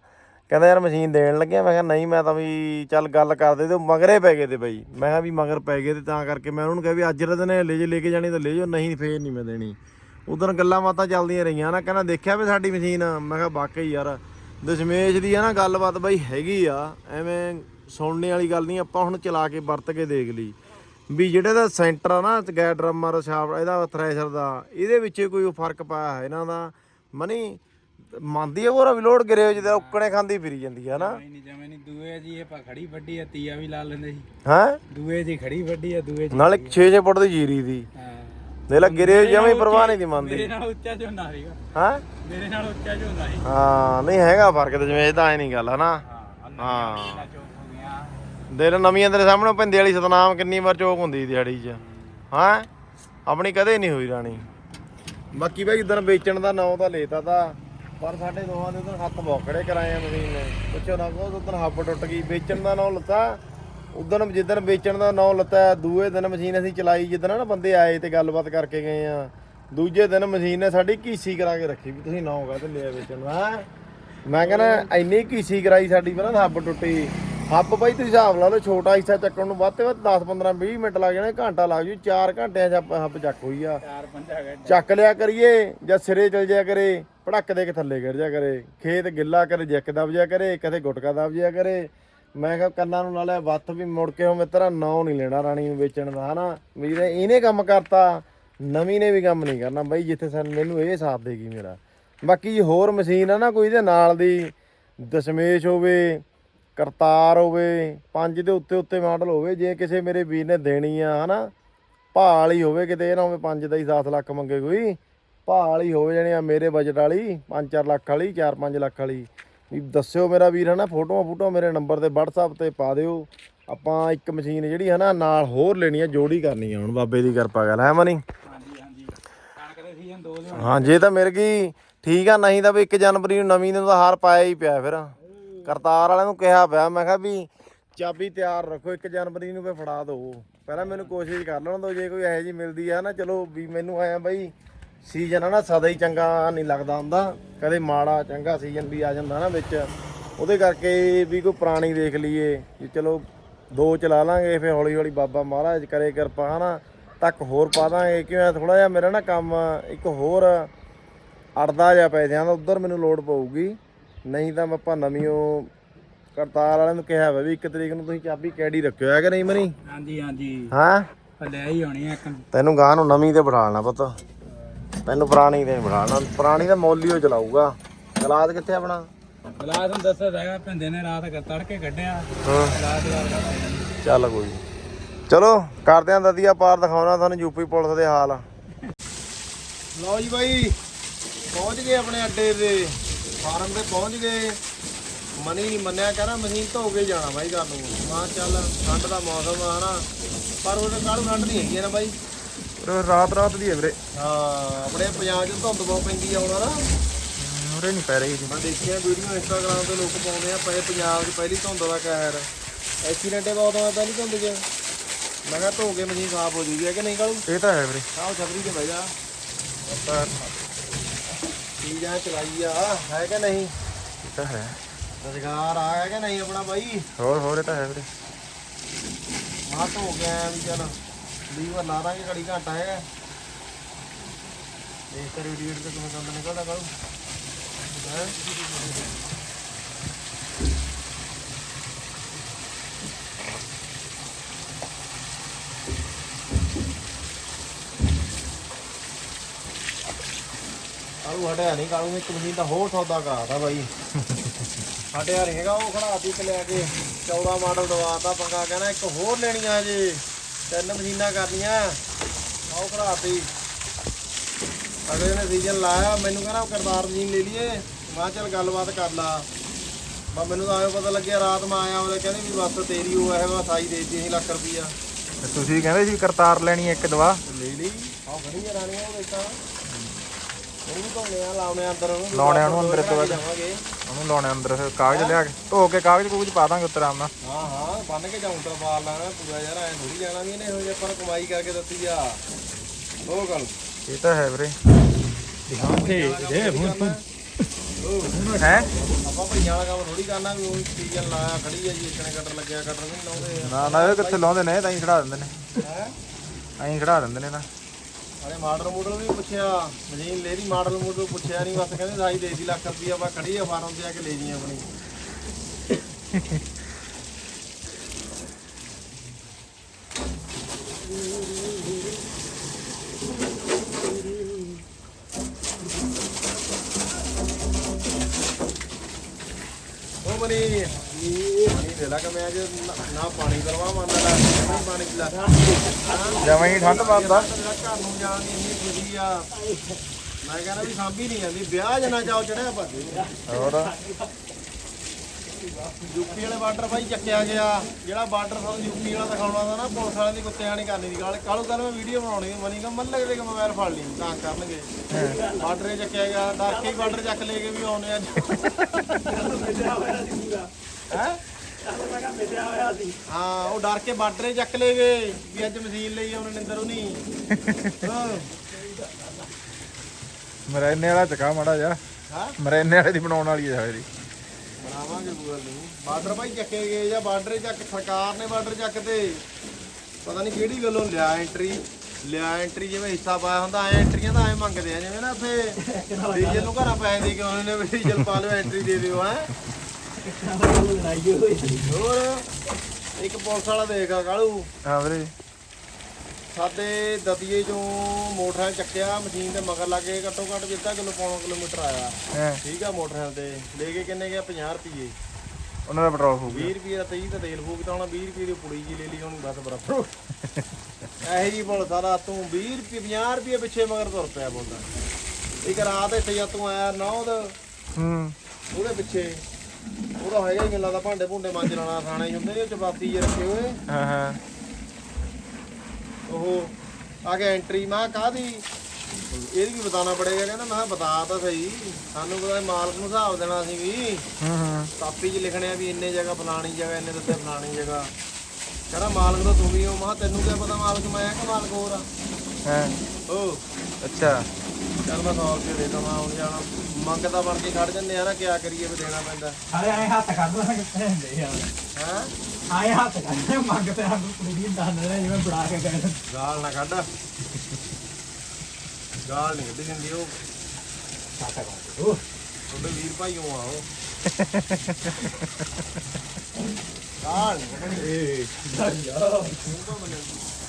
ਕਹਿੰਦਾ ਯਾਰ ਮਸ਼ੀਨ ਦੇਣ ਲੱਗਿਆ, ਮੈਂ ਕਿਹਾ ਨਹੀਂ, ਮੈਂ ਤਾਂ ਵੀ ਚੱਲ ਗੱਲ ਕਰਦੇ ਤੇ ਉਹ ਮਗਰੇ ਪੈ ਗਏ ਤੇ ਬਾਈ। ਮੈਂ ਕਿਹਾ ਵੀ ਮਗਰ ਪੈ ਗਏ ਤੇ ਤਾਂ ਕਰਕੇ ਮੈਂ ਉਹਨਾਂ ਨੂੰ ਕਿਹਾ ਵੀ ਅੱਜ ਦੇ ਦਿਨ ਲੈ ਜੇ ਲੈ ਕੇ ਜਾਣੀ ਤਾਂ ਲੈ ਜਾਓ, ਨਹੀਂ ਫੇਰ ਨਹੀਂ ਮੈਂ ਦੇਣੀ। ਉਦੋਂ ਗੱਲਾਂ ਬਾਤਾਂ ਚੱਲਦੀਆਂ ਰਹੀਆਂ ਨਾ, ਕਹਿੰਦਾ ਦੇਖਿਆ ਵੀ ਸਾਡੀ ਮਸ਼ੀਨ, ਮੈਂ ਕਿਹਾ ਵਾਕਈ ਯਾਰ, ਦਸ਼ਮੇਸ਼ ਦੀ ਆ ਨਾ ਗੱਲਬਾਤ ਬਾਈ ਹੈਗੀ ਆ, ਐਵੇਂ ਸੁਣਨੇ ਵਾਲੀ ਗੱਲ ਨਹੀਂ, ਆਪਾਂ ਹੁਣ ਚਲਾ ਕੇ ਵਰਤ ਕੇ ਦੇਖ ਲਈ। ਵੀ ਜਿਹੜੇ ਦਾ ਸੈਂਟਰ ਆ ਨਾ, ਗੈਰ ਡਰਮਰ ਸ਼ਾਫਟ ਇਹਦਾ ਥ੍ਰੈਸ਼ਰ ਦਾ, ਇਹਦੇ ਵਿੱਚ ਕੋਈ ਉਹ ਫ਼ਰਕ ਪਾਇਆ ਹੈ ਇਹਨਾਂ ਦਾ, ਮਨੀ ਮੰਨਦੀ ਆ ਉਹ ਵੀ ਲੋਡ ਗਿਰੇ ਜਿਹਦਾ ਉੱਕਣੇ ਖਾਂਦੀ ਫਿਰੀ ਜਾਂਦੀ ਆ ਨਾ ਨਹੀਂ ਜਮੇ ਨਹੀਂ ਦੂਏ ਜੀ ਇਹ ਪਾ ਖੜੀ ਵੱਡੀ ਆ ਤੀਆ ਵੀ ਲਾ ਲੈਂਦੇ ਸੀ। ਹੈ? ਦੂਏ ਜੀ ਖੜੀ ਵੱਡੀ ਆ ਦੂਏ ਜੀ ਨਾਲੇ 6-6 ਫੁੱਟ ਦੀ ਜੀਰੀ ਦੀ। ਹਾਂ। ਦੇਖ ਲੈ ਗਿਰੇ ਜਮੇ ਪਰਵਾਹ ਨਹੀਂ ਦੀ ਮੰਨਦੀ। ਮੇਰੇ ਨਾਲ ਉੱਚਾ ਝੋਨਾ ਸੀਗਾ। ਹੈ? ਮੇਰੇ ਨਾਲ ਉੱਚਾ ਝੋਨਾ ਸੀ। ਹਾਂ ਨਹੀਂ ਹੈਗਾ ਫ਼ਰਕ ਤੇ ਜਿਵੇਂ ਇਹ ਤਾਂ ਐ ਨਹੀਂ ਗੱਲ ਹਨਾ? ਹਾਂ ਹਾਂ। ਹਾਂ ਹੋ ਲੈ ਨਵੀਆਂ ਤੇਰੇ ਸਾਹਮਣੇ ਪਿੰਦੇ ਵਾਲੀ ਸਤਨਾਮ ਕਿੰਨੀ ਵਾਰ ਚੋਕ ਹੁੰਦੀ ਦਿਹਾੜੀ 'ਚ। ਹਾਂ? ਆਪਣੀ ਕਦੇ ਨਹੀਂ ਹੋਈ ਰਾਣੀ। ਬਾਕੀ ਭਾਈ ਉਦੋਂ ਵੇਚਣ ਦਾ ਨਾਂ ਤਾਂ ਲੇਤਾ ਤਾਂ। ਪਰ ਸਾਡੇ ਦੋਹਾਂ ਦੇ ਉਦੋਂ ਹੱਥ ਬੋਕੜੇ ਕਰਾਏ ਆ ਮਸ਼ੀਨ ਨੇ। ਪੁੱਛੋ ਨਾ ਕੋ ਉਦੋਂ ਹੱਬ ਟੁੱਟ ਗਈ, ਵੇਚਣ ਦਾ ਨਾਂ ਲੱਤਾ। ਉਦੋਂ ਜਿੱਦਣ ਵੇਚਣ ਦਾ ਨਾਂ ਲੱਤਾ, ਦੂਏ ਦਿਨ ਮਸ਼ੀਨ ਅਸੀਂ ਚਲਾਈ, ਜਿੱਦਣ ਨਾ ਬੰਦੇ ਆਏ ਤੇ ਗੱਲਬਾਤ ਕਰਕੇ ਗਏ ਆ। ਦੂਜੇ ਦਿਨ ਮਸ਼ੀਨ ਨੇ ਸਾਡੀ ਕੀਸੀ ਕਰਾ ਕੇ ਰੱਖੀ ਵੀ ਤੁਸੀਂ ਨਾਂ ਕਹਤੇ ਲਿਆ ਵੇਚਣ ਦਾ ਮੈਂ ਕਹਿੰਦਾ, ਇੰਨੀ ਕੀਸੀ ਕਰਾਈ ਸਾਡੀ ਪਹਿਲਾਂ ਹੱਬ ਟੁੱਟੀ। ਹੱਬ ਬਾਈ ਤੁਸੀਂ ਹਿਸਾਬ ਲਾ ਲਓ ਛੋਟਾ ਹਿੱਸਾ ਚੱਕਣ ਨੂੰ ਵੱਧ ਤੇ ਵੱਧ 10 15 20 ਮਿੰਟ ਲੱਗ ਜਾਣੇ ਘੰਟਾ ਲੱਗ ਜੂ 4 ਘੰਟਿਆਂ 'ਚ ਹੱਬ- ਹੱਬ ਚੱਕ ਹੋਈ ਆ। ਚਾਰ ਪੰਜਾ ਘੰਟੇ। ਚੱਕ ਲਿਆ ਕਰੀਏ ਜਾਂ ਸਿਰੇ ਚਲ ਜਾਇਆ ਕਰੇ ਭੜਕ ਦੇ ਕੇ ਥੱਲੇ ਗਿਰ ਜਾ ਕਰੇ ਖੇਤ ਗਿੱਲਾ ਕਰੇ ਜੈਕ ਦਬ ਜਾ ਕਰੇ ਕਦੇ ਗੁਟਕਾ ਦਬ ਜਾ ਕਰੇ। ਮੈਂ ਕਿਹਾ ਕੰਨਾਂ ਨੂੰ ਨਾਲੇ ਵੱਤ ਵੀ ਮੁੜ ਕੇ ਉਹ ਮਿੱਤਰਾ ਨਾਂ ਨਹੀਂ ਲੈਣਾ ਰਾਣੀ ਨੂੰ ਵੇਚਣ ਦਾ ਹਨਾ? ਵੀ ਇਹਨੇ ਕੰਮ ਕਰਤਾ ਨਵੀਂ ਨੇ ਵੀ ਕੰਮ ਨਹੀਂ ਕਰਨਾ। ਬਾਈ ਜਿੱਥੇ ਸਾਨੂੰ ਮੈਨੂੰ ਇਹ ਸਾਥ ਦੇਗੀ ਮੇਰਾ। ਬਾਕੀ ਜੇ ਹੋਰ ਮਸ਼ੀਨ ਆ ਨਾ ਕੋਈ ਇਹਦੇ ਨਾਲ ਦੀ ਦਸ਼ਮੇਸ਼ ਹੋਵੇ ਕਰਤਾਰ ਹੋਵੇ ਪੰਜ ਦੇ ਉੱਤੇ ਉੱਤੇ ਮਾਡਲ ਹੋਵੇ ਜੇ ਕਿਸੇ ਮੇਰੇ ਵੀਰ ਨੇ ਦੇਣੀ ਆ ਹਨਾ? ਭਾਲ ਹੀ ਹੋਵੇ ਕਿਤੇ ਇਹ ਨਾ ਹੋਵੇ ਪੰਜ ਦਾ ਹੀ 7 ਲੱਖ ਮੰਗੇ ਕੋਈ। ਭਾਲ ਹੀ ਹੋਵੇ ਜਾਣੀ ਆ ਮੇਰੇ ਬਜਟ ਵਾਲੀ 5-4 ਲੱਖ ਵਾਲੀ 4-5 ਲੱਖ ਵਾਲੀ। ਵੀ ਦੱਸਿਓ ਮੇਰਾ ਵੀਰ ਹਨਾ? ਫੋਟੋਆਂ ਫੋਟੋਆਂ ਮੇਰੇ ਨੰਬਰ ਤੇ WhatsApp ਤੇ ਪਾ ਦਿਓ। ਆਪਾਂ ਇੱਕ ਮਸ਼ੀਨ ਜਿਹੜੀ ਹਨਾ ਨਾਲ ਹੋਰ ਲੈਣੀ ਆ ਜੋੜੀ ਕਰਨੀ ਆ। ਹੁਣ ਬਾਬੇ ਦੀ ਕਿਰਪਾ ਕਰ ਹੈ ਮਨੀ? ਦੇ ਦੋ ਹਾਂ ਜੇ ਤਾਂ ਮਿਲ ਗਈ। ਠੀਕ ਆ ਨਹੀਂ ਤਾਂ ਵੀ 1 ਜਨਵਰੀ ਨੂੰ ਨਵੀਂ ਨੂੰ ਤਾਂ ਹਾਰ ਪਾਇਆ ਹੀ ਪਿਆ ਫਿਰ। ਕਰਤਾਰ ਵਾਲਿਆਂ ਨੂੰ ਕਿਹਾ ਪਿਆ, ਮੈਂ ਕਿਹਾ ਵੀ ਚਾਬੀ ਤਿਆਰ ਰੱਖੋ 1 ਜਨਵਰੀ ਨੂੰ ਫੇ ਫੜਾ ਦਿਓ ਪਹਿਲਾਂ ਮੈਨੂੰ ਕੋਸ਼ਿਸ਼ ਕਰ ਲੈਣ ਦਿਓ ਜੇ ਕੋਈ ਇਹੋ ਜੀ ਮਿਲਦੀ ਆ ਨਾ, ਚਲੋ ਵੀ ਮੈਨੂੰ ਆਇਆ ਬਈ ਸੀਜ਼ਨ ਆ ਨਾ, ਸਦਾ ਹੀ ਚੰਗਾ ਨਹੀਂ ਲੱਗਦਾ ਹੁੰਦਾ। ਕਦੇ ਮਾੜਾ, ਚੰਗਾ ਸੀਜ਼ਨ ਵੀ ਆ ਜਾਂਦਾ ਨਾ ਵਿੱਚ। ਉਹਦੇ ਕਰਕੇ ਵੀ ਕੋਈ ਪੁਰਾਣੀ ਦੇਖ ਲਈਏ, ਵੀ ਚਲੋ ਦੋ ਚਲਾ ਲਾਂਗੇ ਫੇ ਹੌਲੀ ਹੌਲੀ ਬਾਬਾ ਮਹਾਰਾਜ ਕਰੇ ਕਿਰਪਾ, ਹਨਾ। ਤੱਕ ਹੋਰ ਪਾ ਦਾਂਗੇ, ਕਿਉਂ ਥੋੜਾ ਜਿਹਾ ਮੇਰਾ ਨਾ ਕੰਮ ਇੱਕ ਹੋਰ ਅੜਦਾ ਜਿਹਾ ਪੈਸਿਆਂ ਦਾ ਉਧਰ ਮੈਨੂੰ ਲੋਡ ਪਊਗੀ। ਨਹੀਂ ਤਾਂ ਆਪਾਂ ਨਵੀਂ ਉਹ ਕਰਤਾਰ ਵਾਲਿਆਂ ਨੂੰ ਕਿਹਾ ਵਾ ਵੀ ਇੱਕ ਤਰੀਕ ਨੂੰ ਤੁਸੀਂ ਚਾਬੀ ਕੈਡੀ ਰੱਖਿਓ ਹੈ ਕਿ ਨਹੀਂ ਮਨੀ? ਹਾਂਜੀ ਹਾਂਜੀ। ਹਾਂ? ਲੈ ਹੀ ਆਉਣੀ ਆ ਇੱਕ। ਤੈਨੂੰ ਗਾਂ ਨੂੰ ਨਵੀਂ ਤੇ ਬਿਠਾਲਣਾ ਪੁੱਤ। ਤੈਨੂੰ ਪੁਰਾਣੀ ਤੇ ਬਿਠਾਲਣਾ ਪੁਰਾਣੀ ਤਾਂ ਮੌਲੀਓ ਚਲਾਊਗਾ। ਗਲਾਸ ਕਿੱਥੇ ਆਪਣਾ? ਗਲਾਸ ਨੂੰ ਦੱਸਿਆ ਹੈਗਾ ਭਿੰਦੇ ਨੇ ਰਾਤ ਤੜਕੇ ਕੱਢਿਆ। ਹਾਂ। ਯਾਰ ਚੱਲ ਕੋਈ ਨੀ। ਚਲੋ ਕਰਦੇ ਆਂ ਦਦੀਆ ਪਾਰ ਦਿਖਾਉਣਾ ਤੁਹਾਨੂੰ ਯੂਪੀ ਪੁਲਿਸ ਦੇ ਹਾਲ। ਲਓ ਜੀ ਬਾਈ ਪਹੁੰਚ ਗਏ ਆਪਣੇ ਅੱਡੇ ਤੇ। ਫਾਰਮ ਤੇ ਪਹੁੰਚ ਗਏ। ਮਨੀ ਨਹੀਂ ਮੰਨਿਆ ਕਹਿੰਦਾ ਮਸ਼ੀਨ ਧੋ ਕੇ ਜਾਣਾ ਬਾਈ ਘਰ ਨੂੰ। ਮਾਂ ਚੱਲ ਠੰਡ ਦਾ ਮੌਸਮ ਆ ਹਨਾ। ਪਰ ਉਹਦੇ ਕਾਹਨੂੰ ਠੰਡ ਨਹੀਂ ਹੈਗੀ ਨਾ ਬਾਈ। ਰਾਤ ਰਾਤ ਦੀ ਹੈ ਵੀਰੇ। ਹਾਂ ਆਪਣੇ ਪੰਜਾਬ 'ਚ ਧੁੰਦ ਬਹੁਤ ਪੈਂਦੀ ਆ ਹੁਣ ਨਾ ਉਰੇ ਨਹੀਂ ਪੈ ਰਹੀ ਜੀ। ਮੈਂ ਦੇਖਿਆ ਵੀਡੀਓ ਇੰਸਟਾਗ੍ਰਾਮ ਤੇ ਲੋਕ ਪਾਉਂਦੇ ਆ ਪਏ ਪੰਜਾਬ 'ਚ ਪਹਿਲੀ ਧੁੰਦ ਦਾ ਕਹਿਰ। ਐਕਸੀਡੈਂਟ ਬਹੁਤ ਹੋਇਆ ਪਹਿਲੀ ਧੁੰਦ 'ਚ। ਮੈਂ ਕਿਹਾ ਧੋ ਕੇ ਮਸ਼ੀਨ ਸਾਫ਼ ਹੋ ਜੂਗੀ ਹੈ ਕਿ ਨਹੀਂ ਕਾਲੂ ਇਹ ਤਾਂ ਹੈ ਵੀਰੇ। ਆਹ ਛਤਰੀ ਤੇ ਬਹਿ ਜਾ। ਚੀਜ਼ ਆ ਚਲਾਈ ਆ। ਹੈ ਕਿ ਨਹੀਂ? ਇਹ ਤਾਂ ਹੈ। ਰੁਜ਼ਗਾਰ ਆ ਹੈ ਕਿ ਨਹੀਂ ਆਪਣਾ ਬਾਈ? ਹੋਰ ਹੋਰ ਇਹ ਤਾਂ ਹੈ ਵੀਰੇ। ਆਹ ਧੋ ਆਇਆ ਵੀ ਚੱਲ ਲੀਵਰ ਲਾ ਦਾਂਗੇ ਘੜੀ ਘੰਟਾ ਹੈਗਾ ਦੇਖ ਕਰ ਵੀਡੀਓ ਤੇ ਕਿਵੇਂ ਕੰਮ ਨਿਕਲਦਾ ਕਾਲੂ ਹੈ? ਕਾਲੂ ਹਟਿਆ ਨਹੀਂ ਕਾਲੂ ਇੱਕ ਮਸ਼ੀਨ ਦਾ ਹੋਰ ਸੌਦਾ ਕਰਾਤਾ ਬਾਈ। ਹਟਿਆ ਨਹੀਂ ਹੈਗਾ ਉਹ ਖੜਾਤੀ ਇੱਕ ਲੈ ਕੇ 14 ਮਾਡਲ ਦਵਾਤਾ ਪੰਗਾ ਕਹਿੰਦਾ ਇੱਕ ਹੋਰ ਲੈਣੀਆਂ ਜੇ ਤਿੰਨ ਮਸ਼ੀਨਾਂ ਕਰਨੀਆਂ ਆਓ ਖੜਾਤੀ ਅਗਲੇ ਨੇ ਸੀਜ਼ਨ ਲਾਇਆ ਮੈਨੂੰ ਕਹਿੰਦਾ ਕਰਤਾਰ ਮਸ਼ੀਨ ਲੈ ਲਈਏ ਮੈਂ ਚੱਲ ਗੱਲਬਾਤ ਕਰ ਲਾ। ਬਾ ਮੈਨੂੰ ਤਾਂ ਆਇਓ ਪਤਾ ਲੱਗਿਆ ਰਾਤ ਮੈਂ ਆਇਆ ਉਹਦੇ ਕਹਿੰਦੇ ਵੀ ਬਸ ਤੇਰੀ ਉਹ ਹੈ ਬਸ ਆਈ ਦੇਤੀ ਸੀ ਲੱਖ ਰੁਪਈਆ। ਤੇ ਤੁਸੀਂ ਕਹਿੰਦੇ ਸੀ ਕਰਤਾਰ ਲੈਣੀ ਇੱਕ ਦਵਾ। ਲੈ ਲਈ ਆਹ ਖੜੀ ਆ ਰਾਣੀਆਂ ਉਹ ਦੇਖਾਂ। ਉਹ ਵੀ ਧੋਣੇ ਆ ਲਾਉਣੇ ਆ ਅੰਦਰ ਉਹਨੂੰ। ਲਾਉਣੇ ਆ ਉਹਨੂੰ ਅੰਦਰ ਇੱਕ ਵਾਰ। ਜਾਵਾਂਗੇ। ਉਹਨੂੰ ਲਾਉਣੇ ਅੰਦਰ ਫਿਰ ਕਾਗਜ਼ ਲਿਆ ਕੇ ਧੋ ਕੇ ਕਾਗਜ਼ ਕੂਗਜ਼ ਪਾ ਦਾਂਗੇ ਉੱਤੇ ਆਰਾਮ ਨਾਲ। ਹਾਂ ਹਾਂ ਬੰਨ ਕੇ ਜਾਉਂ ਤਾਂ ਬਾਲ ਲਾਣਾ ਪੂਰਾ ਯਾਰ ਐ ਥੋੜੀ ਜਾਣਾ ਵੀ ਇਹਨੇ ਹੋ ਜੇ ਆਪਾਂ ਨੂੰ ਕਮਾਈ ਕਰਕੇ ਦਿੱਤੀ ਆ। ਉਹ ਗੱਲ। ਇਹ ਤਾਂ ਹੈ ਵੀਰੇ। ਤੇ ਦੇ ਹੁਣ ਹੈ? ਆਪਾਂ ਭਈਆਂ ਵਾਲਾ ਕੰਮ ਥੋੜੀ ਕਰਨਾ ਵੀ ਉਹ ਸੀਜ਼ਨ ਲਾਇਆ ਖੜੀ ਆ ਜੀ ਇਕਣੇ ਕਟਰ ਲੱਗਿਆ ਕਟਰ ਵੀ ਨੀ ਲਾਉਂਦੇ। ਨਾ ਨਾ ਇਹ ਕਿੱਥੇ ਲਾਉਂਦੇ ਨੇ ਤਾਂ ਹੀ ਖੜਾ ਦਿੰਦੇ ਨੇ। ਹੈ? ਐਂ ਖੜਾ ਦਿੰਦੇ ਨੇ ਨਾ ਅਰੇ ਮਾਡਲ ਮੂਡਲ ਵੀ ਪੁੱਛਿਆ, ਮਸ਼ੀਨ ਲੈ ਮਾਡਲ ਮੂਡਲ ਪੁੱਛਿਆ ਨਹੀਂ ਬਸ ਕਹਿੰਦੇ ਸਾਈ ਦੇ ਦੀ ਲੱਖ ਰੁਪਈਆ ਬਾ ਖੜੀ ਆ ਫਾਰਮ ਤੇ ਆ ਕੇ ਲੈ ਜੀ ਆਪਣੀ। ਉਹ ਮਨੀ ਲਾ ਕਿ ਮੈਂ ਅੱਜ ਨਾ- ਨਾ ਪਾਣੀ ਕਰਵਾ ਮੰਨਦਾ ਲੈ ਨਹੀਂ ਪਾਣੀ ਪਿਲਾ ਜਮਾਂ ਹੀ ਠੰਡ ਪਾਉਂਦਾ ਮੇਰਾ ਘਰ ਨੂੰ ਜਾਣ ਦੀ ਇੰਨੀ ਖੁਸ਼ੀ ਆ। ਮੈਂ ਕਹਿੰਦਾ ਵੀ ਸਾਂਭੀ ਨਹੀਂ ਜਾਂਦੀ। ਵਿਆਹ ਜਨਾ ਜਾਓ ਚੜਿਆ ਭੱਜੇ ਹੋਰ? ਯੂਪੀ ਵਾਲੇ ਬਾਰਡਰ ਬਾਈ ਚੱਕਿਆ ਗਿਆ। ਜਿਹੜਾ ਬਾਰਡਰ ਸਾਨੂੰ ਯੂਪੀ ਵਾਲਾ ਦਿਖਾਉਣਾ ਦਾ ਨਾ ਪੁਲਿਸ ਵਾਲਿਆਂ ਦੀ ਕੁੱਤਿਆਂ ਨਹੀਂ ਕਰਨੀ ਦੀ ਗੱਲ ਕਾਲੂ ਕੱਲ ਮੈਂ ਵੀਡੀਓ ਬਣਾਉਣੀ ਮਨੀ ਕਾ ਮੱਲੇ ਦੇ ਮੋਬਾਈਲ ਫੜ ਲਈ। ਤਾਂ ਕਰਨਗੇ। ਬਾਰਡਰ ਚੱਕਿਆ ਗਿਆ। ਬਾਰਡਰ ਚੱਕ ਲੈ ਕੇ ਵੀ ਆਉਨੇ ਅੱਜ ਹੈ? ਹਾਂ ਉਹ ਡਰ ਕੇ ਬਾਰਡਰ ਚੱਕ ਲੈ ਗਏ ਵੀ ਅੱਜ ਮਸ਼ੀਨ ਲਈ ਉਹਨੇ ਨਿੰਦਰ ਉਹਨੀ। ਮਰੈਨੇ ਵਾਲਾ ਚਕਾ ਮੜਾ ਜਾ ਹਾਂ? ਮਰੈਨੇ ਵਾਲੇ ਦੀ ਬਣਾਉਣ ਵਾਲੀ ਹੈ ਇਹਦੀ ਬਣਾਵਾਂਗੇ ਕੋਈ ਗੱਲ ਨਹੀਂ। ਬਾਰਡਰ ਭਾਈ ਚੱਕੇ ਗਏ ਜਾਂ ਬਾਰਡਰ ਚੱਕ ਸਰਕਾਰ ਨੇ ਬਾਰਡਰ ਚੱਕ ਤੇ ਪਤਾ ਨਹੀਂ ਕਿਹੜੀ ਗੱਲੋਂ ਲਿਆ ਐਂਟਰੀ ਲਿਆ ਐਂਟਰੀ ਜਿਵੇਂ ਹਿੱਸਾ ਪਾਇਆ ਹੁੰਦਾ ਐ ਐਂਟਰੀਆਂ ਤਾਂ ਐ ਮੰਗਦੇ ਆ ਜਿਵੇਂ ਨਾ ਉੱਥੇ ਡੀਜ਼ਲ ਨੂੰ ਘਰਾਂ ਪੈਸੇ ਦੇ ਕੇ ਉਹਨਾਂ ਨੇ ਵੀ ਡੀਜ਼ਲ ਪਾ ਲਿਓ ਐਂਟਰੀ ਦੇ ਦਿਓ ਹੈ। ਲੜਾਈ ਹੋਈ ਹੋਰ ਇੱਕ ਪੁਲਿਸ ਵਾਲਾ ਦੇਖ ਕਾਲੂ। ਹਾਂ ਵੀਰੇ। ਸਾਡੇ ਦਤੀਏ ਚੋਂ ਮੋਟਰਸਾਈਕਲ ਚੱਕਿਆ ਮਸ਼ੀਨ ਦੇ ਮਗਰ ਲੱਗੇ ਘੱਟੋ ਘੱਟ ਵੀ ਅੱਧਾ ਕਿਲੋ ਪੌਣਾ ਕਿਲੋਮੀਟਰ ਆਇਆ। ਠੀਕ ਆ ਮੋਟਰਸਾਈਕਲ ਤੇ ਲੈ ਕੇ ਕਿੰਨੇ ਗਿਆ? 50 ਰੁਪਏ ਉਹਨਾਂ ਦਾ ਪੈਟਰੋਲ ਹੋ ਗਿਆ। 20 ਰੁਪਏ ਦਾ 23 ਦਾ ਤੇਲ ਫੂਕ ਤਾਂ ਹੁਣ 20 ਰੁਪਏ ਦੀ ਪੁੜੀ ਜੀ ਲੈ ਲਈ ਹੁਣ ਬਸ ਬਰਾਬਰ। ਇਹੋ ਜੀ ਬੋਲ ਸਾਰਾ ਤੂੰ 20 ਰੁਪਏ 50 ਰੁਪਏ ਪਿੱਛੇ ਮਗਰ ਤੁਰ ਪਿਆ ਬੋਲਦਾ ਇੱਕ ਰਾਤ ਇੱਥੇ ਜਾਂ ਤੂੰ ਆਇਆ ਨਾ ਉਹਦਾ ਹੂੰ। ਉਹਦੇ ਪਿੱਛੇ। ਉਹਦਾ ਹੈਗਾ ਹੀ ਮੈਨੂੰ ਲੱਗਦਾ ਭਾਂਡੇ ਭੁੰਡੇ ਮਾਂਜ ਲਾਣਾ ਖਾਣੇ ਹੀ ਹੁੰਦੇ ਨੇ ਚਪਾਤੀ ਜਿਹੇ ਰੱਖੇ ਹੋਏ। ਹਾਂ ਹਾਂ। ਉਹ ਆ ਕੇ ਐਂਟਰੀ ਮੈਂ ਕਾਹਦੀ? ਇਹਦੀ ਵੀ ਬਤਾਉਣਾ ਪੜੇਗਾ ਕਹਿੰਦਾ ਮੈਂ ਕਿਹਾ ਬਤਾ ਤਾਂ ਸਹੀ। ਸਾਨੂੰ ਪਤਾ ਮਾਲਕ ਨੂੰ ਹਿਸਾਬ ਦੇਣਾ ਸੀ ਵੀ। ਹੂੰ ਹੂੰ। ਕਾਪੀ 'ਚ ਲਿਖਣਿਆ ਵੀ ਇੰਨੇ ਜਗ੍ਹਾ ਫਲਾਣੀ ਜਗ੍ਹਾ ਇੰਨੇ ਦਿੱਤੇ ਫਲਾਣੀ ਜਗ੍ਹਾ। ਕਹਿੰਦਾ ਮਾਲਕ ਤਾਂ ਤੂੰ ਵੀ ਹੋ। ਮਾ ਤੈਨੂੰ ਕਿਆ ਪਤਾ ਮਾਲਕ ਮੈਂ ਆ ਕਿ ਮਾਲਕ ਹੋਰ ਆ। ਹਾਂ। ਓ ਅੱਛਾ। ਚੱਲ ਮੈਂ 100 ਰੁਪਏ ਦੇ ਦਵਾਂ ਹੁਣ ਜਾਣਾ। ਮੰਗਦਾ ਬਣ ਕੇ ਖੜ ਜੰਨੇ ਆ ਨਾ ਕਿਆ ਕਰੀਏ ਵੀ ਦੇਣਾ ਪੈਂਦਾ। ਆਏ ਆਏ ਹੱਥ ਕੱਢ ਲਾ ਕਿੱਥੇ ਹੁੰਦੇ ਯਾਰ ਹੈ? ਆਏ ਹੱਥ ਕੱਢ ਮੰਗਤੇ ਆ ਕੁੜੀ ਦੀ ਦੰਦ ਨੇ ਜਿਵੇਂ ਬੜਾ ਕੇ ਗਏ ਗਾਲ ਨਾ ਕੱਢ। ਗਾਲ ਨਹੀਂ ਕੱਢੀ ਜਾਂਦੀ ਉਹ। ਹੱਥ ਕੱਢ ਉਹ ਤੁਹਾਡੇ ਵੀਰ ਭਾਈਓ ਆ ਉਹ। ਗਾਲ ਨਹੀਂ ਕੱਢਣੀ। ਏ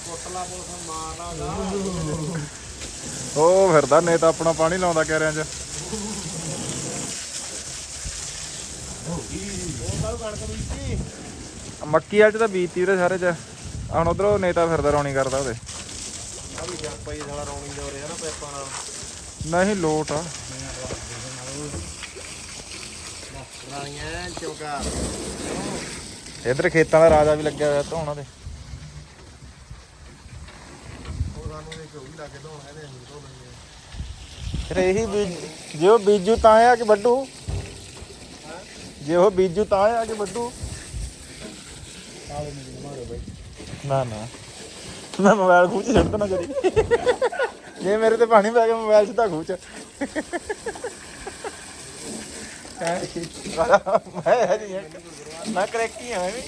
ਕੋਟਲਾ ਪੁਲਿਸ ਮਾਰਨਾ ਗਾਲ। ਉਹ ਫਿਰਦਾ ਨੇਤਾ ਆਪਣਾ ਪਾਣੀ ਲਾਉਂਦਾ ਕਹਿਰਿਆਂ 'ਚ ਉਹ ਕੱਲ ਕਣਕ ਬੀਜੀ ਮੱਕੀ ਵਾਲ 'ਚ ਤਾਂ ਬੀਤੀ ਵੀਰੇ ਸਾਰੇ 'ਚ। ਹੁਣ ਉਧਰੋਂ ਨੇਤਾ ਫਿਰਦਾ ਰੌਣੀ ਕਰਦਾ ਉਹਦੇ ਆ ਵੀ ਜਾਪਾ ਹੀ ਸਾਲਾ ਰੌਣੀ ਦੇ ਰਿਹਾ ਨਾ ਪੈਪਾਂ ਨਾਲ। ਨਹੀਂ ਲੋਟ ਆ। ਰਾਣੀਆਂ ਚੌਕਾਰ ਇਧਰ ਖੇਤਾਂ ਦਾ ਰਾਜਾ ਵੀ ਲੱਗਿਆ ਹੋਇਆ ਧੋਣਾ ਆ ਫਿਰ ਇਹੀ ਬੀਜ ਜੇ ਉਹ ਬੀਜੂ ਤਾਂ ਆ ਕਿ ਵੱਡੂ ਜੇ ਉਹ ਬੀਜੂ ਤਾਂ ਆ ਕਿ ਵੱਡੂ ਨਾ ਨਾ। ਮੈਂ ਮੋਬਾਈਲ ਖੂਚ ਛੱਡ ਨਾ ਕਰੀ ਜੇ ਮੇਰੇ ਤੇ ਪਾਣੀ ਪੈ ਗਿਆ ਮੋਬਾਈਲ ਸਿੱਧਾ ਖੂਚ। ਮੈਂ ਹਜੀ ਮੈਂ ਕਰੈਕੀ ਹਾਂ ਵੀ।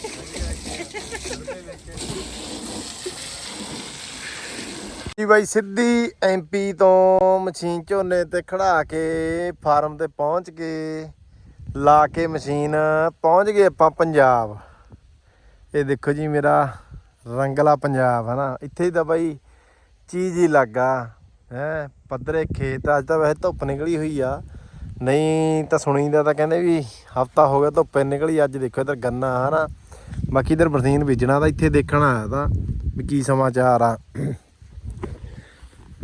ਜੀ ਬਾਈ ਸਿੱਧੀ ਐਮਪੀ ਤੋਂ ਮਸ਼ੀਨ ਝੋਨੇ ਤੇ ਖੜਾ ਕੇ ਫਾਰਮ ਤੇ ਪਹੁੰਚ ਕੇ ਲਾ ਕੇ ਮਸ਼ੀਨ ਪਹੁੰਚ ਗਏ ਆਪਾਂ ਪੰਜਾਬ। ਇਹ ਦੇਖੋ ਜੀ ਮੇਰਾ ਰੰਗਲਾ ਪੰਜਾਬ ਹੈ ਨਾ। ਇੱਥੇ ਹੀ ਤਾਂ ਬਾਈ ਚੀਜ਼ ਹੀ ਲੱਗਾ ਹੈ, ਪੱਧਰੇ ਖੇਤ ਅੱਜ ਤਾਂ ਵੈਸੇ ਧੁੱਪ ਨਿਕਲੀ ਹੋਈ ਆ। ਨਹੀਂ ਤਾਂ ਸੁਣੀਦਾ ਤਾਂ ਕਹਿੰਦੇ ਵੀ ਹਫਤਾ ਹੋ ਗਿਆ ਧੁੱਪੇ ਨਿਕਲੀ, ਅੱਜ ਦੇਖੋ ਇਧਰ ਗੰਨਾ ਹੈ ਨਾ। ਬਾਕੀ ਇਧਰ ਬਰਸੀਨ ਬੀਜਣਾ ਤਾਂ ਇੱਥੇ ਦੇਖਣਾ ਆਇਆ ਤਾਂ ਵੀ ਕੀ ਸਮਾਚਾਰ ਆ।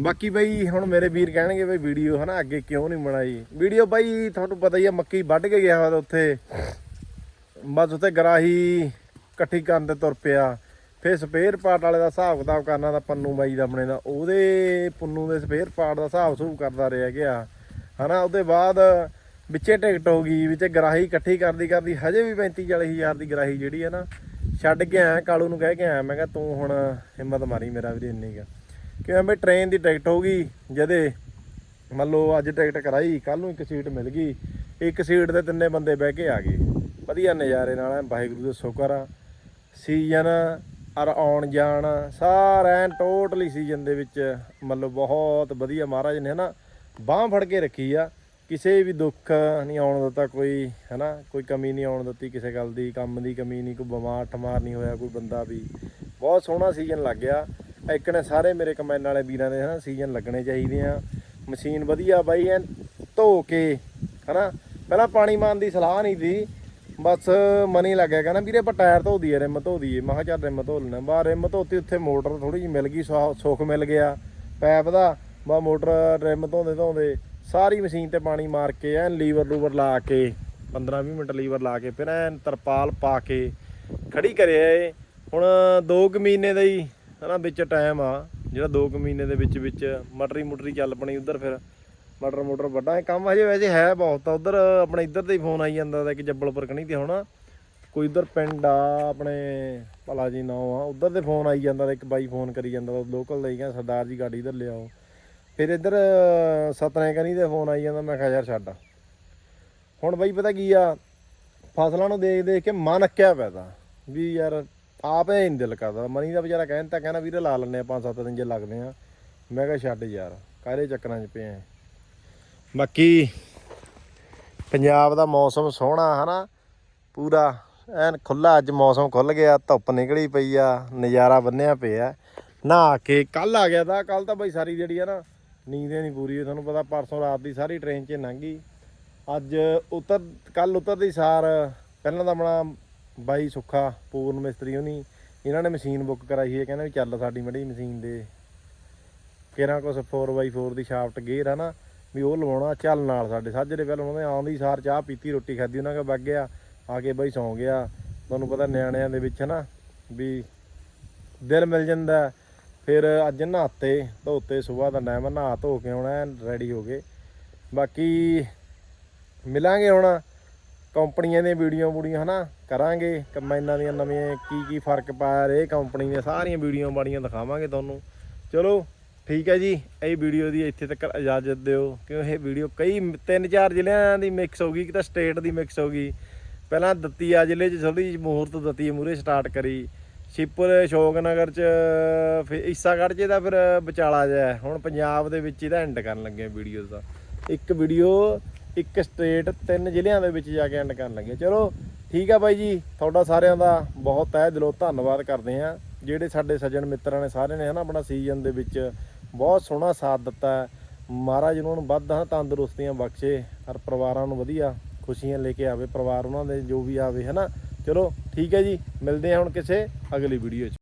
ਬਾਕੀ ਬਈ ਹੁਣ ਮੇਰੇ ਵੀਰ ਕਹਿਣਗੇ ਬਈ ਵੀਡੀਓ ਹਨਾ ਅੱਗੇ ਕਿਉਂ ਨਹੀਂ ਬਣਾਈ। ਵੀਡੀਓ ਬਾਈ ਤੁਹਾਨੂੰ ਪਤਾ ਹੀ ਆ, ਮੱਕੀ ਵੱਢ ਕੇ ਗਿਆ ਵਾ ਉੱਥੇ। ਬਸ ਉੱਥੇ ਗਰਾਹੀ ਇਕੱਠੀ ਕਰਨ ਤੇ ਤੁਰ ਪਿਆ। ਫਿਰ ਸਪੇਅਰ ਪਾਰਟ ਵਾਲੇ ਦਾ ਹਿਸਾਬ ਕਿਤਾਬ ਕਰਨਾ ਤਾਂ ਪੰਨੂ ਬਾਈ ਦਾ ਆਪਣੇ ਦਾ। ਉਹਦੇ ਪੁੰਨੂ ਦੇ ਸਪੇਅਰ ਪਾਰਟ ਦਾ ਹਿਸਾਬ ਸੂਬ ਕਰਦਾ ਰਿਹਾ ਗਿਆ। ਹਨਾ, ਉਹਦੇ ਬਾਅਦ ਵਿੱਚੇ ਟਿਕਟ ਹੋ ਗਈ, ਵਿੱਚੇ ਗਰਾਹੀ ਇਕੱਠੀ ਕਰਦੀ ਕਰਦੀ ਹਜੇ ਵੀ 35 40 ਹਜ਼ਾਰ ਦੀ ਗਰਾਹੀ ਜਿਹੜੀ ਹੈ ਨਾ, ਛੱਡ ਕੇ ਆਇਆ, ਕਾਲੂ ਨੂੰ ਕਹਿ ਕੇ ਆਇਆ, ਮੈਂ ਕਿਹਾ ਤੂੰ ਹੁਣ ਹਿੰਮਤ ਮਾਰੀ ਮੇਰਾ ਵੀਰੇ ਇੰਨੀ ਕੁ। ਕਿਉਂ ਬਈ ਟ੍ਰੇਨ ਦੀ ਟਿਕਟ ਹੋ ਗਈ, ਜਦੇ ਮੰਨ ਲਓ ਅੱਜ ਟਿਕਟ ਕਰਾਈ ਕੱਲ ਨੂੰ ਇੱਕ ਸੀਟ ਮਿਲ ਗਈ, ਇੱਕ ਸੀਟ ਦੇ ਤਿੰਨੇ ਬੰਦੇ ਬਹਿ ਕੇ ਆ ਗਏ। ਵਧੀਆ ਨਜ਼ਾਰੇ ਨਾਲ, ਵਾਹਿਗੁਰੂ ਦਾ ਸ਼ੁਕਰ ਆ। ਸੀਜ਼ਨ ਔਰ ਆਉਣ ਜਾਣ, ਸਾਰਾ ਟੋਟਲੀ ਸੀਜ਼ਨ ਦੇ ਵਿੱਚ ਮਤਲਬ ਬਹੁਤ ਵਧੀਆ ਮਹਾਰਾਜ ਨੇ ਹਨਾ, ਬਾਹ ਫੜ ਕੇ ਰੱਖੀ ਆ। ਕਿਸੇ ਵੀ ਦੁੱਖ ਨਹੀਂ ਆਉਣ ਦਿੱਤਾ ਕੋਈ, ਹਨਾ, ਕੋਈ ਕਮੀ ਨਹੀਂ ਆਉਣ ਦਿੱਤੀ ਕਿਸੇ ਗੱਲ ਦੀ, ਕੰਮ ਦੀ ਕਮੀ ਨਹੀਂ, ਕੋਈ ਬਿਮਾਰ ਠਮਾਰ ਨਹੀਂ ਹੋਇਆ ਕੋਈ ਬੰਦਾ ਵੀ। ਬਹੁਤ ਸੋਹਣਾ ਸੀਜ਼ਨ ਲੱਗ ਗਿਆ। ਇੱਕ ਨੇ ਸਾਰੇ ਮੇਰੇ ਕਮੈਨ ਵਾਲੇ ਵੀਰਾਂ ਦੇ ਹਨਾ ਸੀਜ਼ਨ ਲੱਗਣੇ ਚਾਹੀਦੇ ਆ। ਮਸ਼ੀਨ ਵਧੀਆ ਬਾਈ, ਐਨ ਧੋ ਕੇ ਹਨਾ। ਪਹਿਲਾਂ ਪਾਣੀ ਮਾਰਨ ਦੀ ਸਲਾਹ ਨਹੀਂ ਸੀ, ਬਸ ਮਨ ਹੀ ਲੱਗਿਆ ਕਹਿੰਦਾ ਵੀਰੇ ਆਪਾਂ ਟਾਇਰ ਧੋ ਦਈਏ, ਰਿਮ ਧੋ ਦਈਏ। ਮੈਂ ਕਿਹਾ ਚੱਲ ਰਿਮ ਧੋ ਲੈਣਾ ਬਾ ਰਿਮ ਧੋਤੀ, ਉੱਥੇ ਮੋਟਰ ਥੋੜੀ ਜਿਹੀ ਮਿਲ ਗਈ ਸੁਆ- ਸੁੱਖ ਮਿਲ ਗਿਆ। ਪੈਪ ਦਾ, ਬਾ ਮੋਟਰ ਰਿਮ ਧੋਂਦੇ ਧੋਂਦੇ ਸਾਰੀ ਮਸ਼ੀਨ ਤੇ ਪਾਣੀ ਮਾਰ ਕੇ, ਐਨ ਲੀਵਰ ਲੂਵਰ ਲਾ ਕੇ 15 20 ਮਿੰਟ ਲੀਵਰ ਲਾ ਕੇ, ਫਿਰ ਐਨ ਤਰਪਾਲ ਪਾ ਕੇ ਖੜੀ ਕਰਿਆ ਏ। ਹੁਣ 2 ਕੁ ਮਹੀਨੇ ਦਾ ਹੀ ਹਨਾ, ਵਿੱਚ ਟਾਈਮ ਆ। ਜਿਹੜਾ 2 ਕੁ ਮਹੀਨੇ ਦੇ ਵਿੱਚ ਵਿੱਚ ਮਟਰੀ ਮੁਟਰੀ ਚੱਲ ਪਣੀ ਉਧਰ ਫਿਰ। ਮਟਰ ਮੋਟਰ ਵੱਡਾ ਇਹ ਕੰਮ ਹਜੇ ਵੈਸੇ ਹੈ ਬਹੁਤ ਆ। ਉਧਰ ਆਪਣੇ ਇੱਧਰ ਤੇ ਹੀ ਫੋਨ ਆਈ ਜਾਂਦਾ ਦਾ ਕਿ ਜੱਬਲਪੁਰ ਕਣੀ ਤੇ ਹੁਣ। ਕੋਈ ਉਧਰ ਪਿੰਡ ਆ, ਆਪਣੇ ਭਲਾ ਜੀ ਨਾਂ ਆ, ਉਧਰ ਤੇ ਫੋਨ ਆਈ ਜਾਂਦਾ ਤਾਂ ਇੱਕ ਬਾਈ ਫੋਨ ਕਰੀ ਜਾਂਦਾ ਲੋਕਲ ਦੇ ਹੀ ਕਹਿੰਦਾ, ਸਰਦਾਰ ਜੀ ਗਾੜੀ ਇੱਧਰ ਲਿਆਓ। ਫਿਰ ਇੱਧਰ ਸਤਨੇ ਕਨੀ ਤੇ ਫੋਨ ਆਈ ਜਾਂਦਾ, ਮੈਂ ਕਿਹਾ, ਯਾਰ ਛੱਡ ਹੁਣ ਬਾਈ ਪਤਾ ਕੀ ਆ, ਫਸਲਾਂ ਨੂੰ ਦੇਖ ਦੇਖ ਕੇ ਮਨ ਅੱਕਿਆ ਪੈਦਾ ਵੀ ਯਾਰ ਆਪੇ ਨਹੀਂ ਦਿਲ ਕਰਦਾ। ਮਨੀ ਦਾ ਵਿਚਾਰਾ ਕਹਿਣ ਤਾਂ ਕਹਿੰਦਾ ਵੀਰੇ ਲਾ ਲੈਣੇ ਆ ਪੰਜ ਸੱਤ ਦਿਨ ਜੇ ਲੱਗਦੇ ਆ ਮੈਂ ਕਿਹਾ, ਛੱਡ ਯਾਰ ਕਾਹਦੇ ਚੱਕਰਾਂ 'ਚ ਪਿਆ ਬਾਕੀ ਪੰਜਾਬ ਦਾ ਮੌਸਮ ਸੋਹਣਾ, ਹਨਾ? ਪੂਰਾ ਐਨ ਖੁੱਲਾ ਅੱਜ ਮੌਸਮ ਖੁੱਲ ਗਿਆ, ਧੁੱਪ ਨਿਕਲੀ ਪਈ ਆ, ਨਜ਼ਾਰਾ ਬੰਨਿਆ ਪਿਆ। ਨਹਾ ਕੇ ਕੱਲ ਆ ਗਿਆ ਤਾਂ ਕੱਲ ਤਾਂ ਬਈ ਸਾਰੀ ਜਿਹੜੀ ਆ ਨਾ, ਨੀਂਦ ਨਹੀਂ ਪੂਰੀ ਹੋਈ, ਤੁਹਾਨੂੰ ਪਤਾ ਪਰਸੋਂ ਰਾਤ ਦੀ ਸਾਰੀ ਟ੍ਰੇਨ 'ਚ ਲੰਘੀ ਅੱਜ ਉਤਰ ਕੱਲ ਉਤਰਦੀ ਸਾਰ, ਪਹਿਲਾਂ ਤਾਂ ਆਪਣਾ ਬਾਈ ਸੁੱਖਾ, ਪੂਰਨ ਮਿਸਤਰੀ ਹੋਣੀ ਇਹਨਾਂ ਨੇ ਮਸ਼ੀਨ ਬੁੱਕ ਕਰਾਈ ਹੈ ਕਹਿੰਦਾ ਵੀ ਚੱਲ ਸਾਡੀ ਮੜੀ ਮਸ਼ੀਨ ਦੇ। ਕਿਹੜਾ ਕੁਛ 4x4 ਦੀ ਸ਼ਾਫਟ ਗੇਅਰ ਆ ਨਾ, ਵੀ ਉਹ ਲਵਾਉਣਾ, ਚੱਲ ਨਾਲ ਸਾਡੇ। ਸਾਜਰੇ ਪਹਿਲਾਂ ਉਹਨਾਂ ਨੇ ਆਉਂਦੀ ਸਾਰ ਚਾਹ ਪੀਤੀ, ਰੋਟੀ ਖਾਧੀ, ਉਹਨਾਂ ਕਾ ਵਗ ਗਿਆ। ਆ ਕੇ ਬਾਈ ਸੌਂ ਗਿਆ। ਤੁਹਾਨੂੰ ਪਤਾ ਨਿਆਣਿਆਂ ਦੇ ਵਿੱਚ ਨਾ ਵੀ ਦਿਲ ਮਿਲ ਜਾਂਦਾ। ਫਿਰ ਅੱਜ ਨਹਾਤੇ, ਧੋਤੇ ਸਵੇਰ ਦਾ ਟਾਈਮ ਨਹਾ ਧੋ ਕੇ ਆਉਣਾ ਰੈਡੀ ਹੋ ਗਏ। ਬਾਕੀ ਮਿਲਾਂਗੇ ਹੁਣ। ਕੰਪਨੀਆਂ ਦੀਆਂ ਵੀਡੀਓ ਬੂੜੀਆਂ ਹਨਾ ਕਰਾਂਗੇ ਕੰਬਾਈਨਾਂ ਦੀਆਂ ਨਵੀਆਂ ਕੀ ਕੀ ਫ਼ਰਕ ਪਾਇਆ ਰੇ ਕੰਪਨੀ ਦੀਆਂ ਸਾਰੀਆਂ ਵੀਡੀਓ ਬਾੜੀਆਂ ਦਿਖਾਵਾਂਗੇ ਤੁਹਾਨੂੰ। ਚਲੋ ਠੀਕ ਹੈ ਜੀ, ਇਹ ਵੀਡੀਓ ਦੀ ਇੱਥੇ ਤੱਕ ਇਜਾਜ਼ਤ ਦਿਓ, ਕਿਉਂ ਇਹ ਵੀਡੀਓ ਕਈ ਤਿੰਨ ਚਾਰ ਜ਼ਿਲ੍ਹਿਆਂ ਦੀ ਮਿਕਸ ਹੋ ਗਈ ਕਿ ਤਾਂ ਸਟੇਟ ਦੀ ਮਿਕਸ ਹੋ ਗਈ। ਪਹਿਲਾਂ ਦਤੀਆ ਜ਼ਿਲ੍ਹੇ 'ਚ ਥੋੜੀ ਮਹੂਰਤ ਦਤੀਆ ਮੂਰੇ ਸਟਾਰਟ ਕਰੀ। ਸ਼ਿਪਰ ਸ਼ੋਕਨਗਰ 'ਚ, ਫਿਰ ਈਸਾਗੜ੍ਹ 'ਚ ਇਹਦਾ ਫਿਰ ਵਿਚਾਲਾ ਜਿਹਾ ਹੁਣ ਪੰਜਾਬ ਦੇ ਵਿੱਚ ਇਹਦਾ ਐਂਡ ਕਰਨ ਲੱਗੇ ਵੀਡੀਓਜ਼ ਦਾ। ਇੱਕ ਵੀਡੀਓ ਇੱਕ ਸਟੇਟ ਤਿੰਨ ਜ਼ਿਲ੍ਹਿਆਂ ਦੇ ਵਿੱਚ ਜਾ ਕੇ ਐਂਡ ਕਰਨ ਲੱਗੇ। ਚਲੋ, ਠੀਕ ਆ ਬਾਈ ਜੀ, ਤੁਹਾਡਾ ਸਾਰਿਆਂ ਦਾ ਬਹੁਤ ਤਹਿ ਦਿਲੋਂ ਧੰਨਵਾਦ ਕਰਦੇ ਆ ਜਿਹੜੇ ਸਾਡੇ ਸੱਜਣ ਮਿੱਤਰਾਂ ਨੇ ਸਾਰਿਆਂ ਨੇ ਹਨਾ ਆਪਣਾ ਸੀਜ਼ਨ ਦੇ ਵਿੱਚ ਬਹੁਤ ਸੋਹਣਾ ਸਾਥ ਦਿੱਤਾ ਮਹਾਰਾਜ ਉਹਨਾਂ ਨੂੰ ਵੱਧ ਹਨਾ ਤੰਦਰੁਸਤੀਆਂ ਬਖਸ਼ੇ, ਹਰ ਪਰਿਵਾਰਾਂ ਨੂੰ ਵਧੀਆ ਖੁਸ਼ੀਆਂ ਲੈ ਕੇ ਆਵੇ, ਪਰਿਵਾਰ ਉਹਨਾਂ ਦੇ ਜੋ ਵੀ ਆਵੇ ਹਨਾ। ਚਲੋ, ਠੀਕ ਹੈ ਜੀ, ਮਿਲਦੇ ਹਾਂ ਹੁਣ ਕਿਸੇ ਅਗਲੀ ਵੀਡੀਓ 'ਚ।